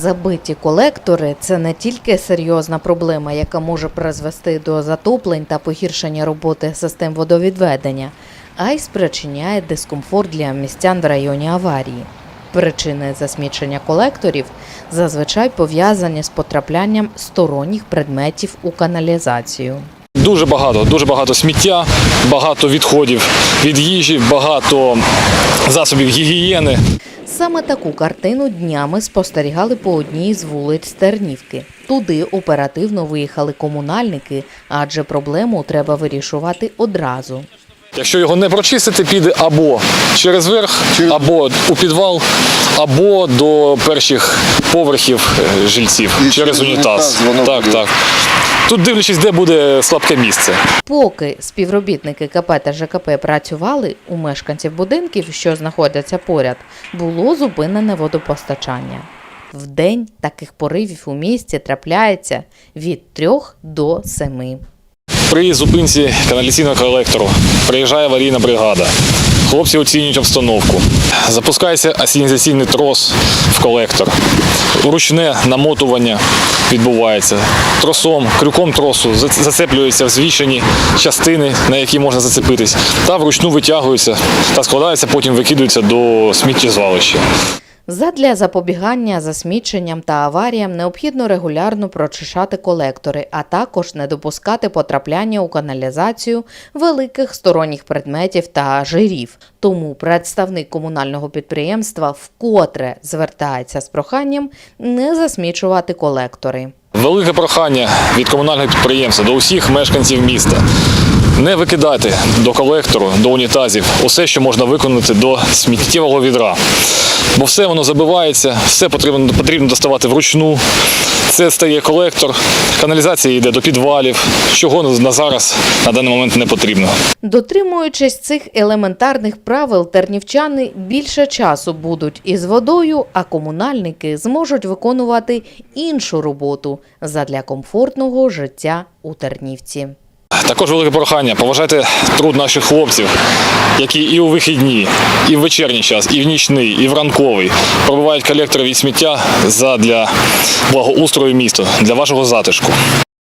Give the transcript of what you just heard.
Забиті колектори це не тільки серйозна проблема, яка може призвести до затоплень та погіршення роботи систем водовідведення, а й спричиняє дискомфорт для містян в районі аварії. Причини засмічення колекторів зазвичай пов'язані з потраплянням сторонніх предметів у каналізацію. Дуже багато, дуже багато сміття, багато відходів від їжі, багато засобів гігієни. Саме таку картину днями спостерігали по одній з вулиць Тернівки. Туди оперативно виїхали комунальники, адже проблему треба вирішувати одразу. Якщо його не прочистити, піде або через верх, або у підвал, або до перших поверхів е, жильців І через унітаз. унітаз воно Так, буде. так. Тут дивлячись, де буде слабке місце. Поки співробітники КП та ЖКП працювали, у мешканців будинків, що знаходяться поряд, було зупинене водопостачання. Вдень таких поривів у місті трапляється від 3 до 7. При зупинці каналізаційного колектору приїжджає аварійна бригада. Хлопці оцінюють обстановку. Запускається асінізаційний трос в колектор. Ручне намотування відбувається. Тросом, крюком тросу за- зацеплюються взвішені частини, на які можна зацепитись, та вручну витягуються та складаються, потім викидаються до сміттєзвалища. Задля запобігання засміченням та аваріям необхідно регулярно прочищати колектори, а також не допускати потрапляння у каналізацію великих сторонніх предметів та жирів. Тому представник комунального підприємства вкотре звертається з проханням не засмічувати колектори. Велике прохання від комунального підприємства до усіх мешканців міста. Не викидати до колектору, до унітазів усе, що можна виконати до сміттєвого відра. Бо все воно забивається, все потрібно, потрібно доставати вручну. Це стає колектор, каналізація йде до підвалів, чого на зараз на даний момент не потрібно. Дотримуючись цих елементарних правил, тернівчани більше часу будуть із водою, а комунальники зможуть виконувати іншу роботу задля комфортного життя у Тернівці. Також велике прохання. Поважайте труд наших хлопців, які і у вихідні, і в вечірній час, і в нічний, і в ранковий пробивають колектори від сміття задля благоустрою міста, для вашого затишку.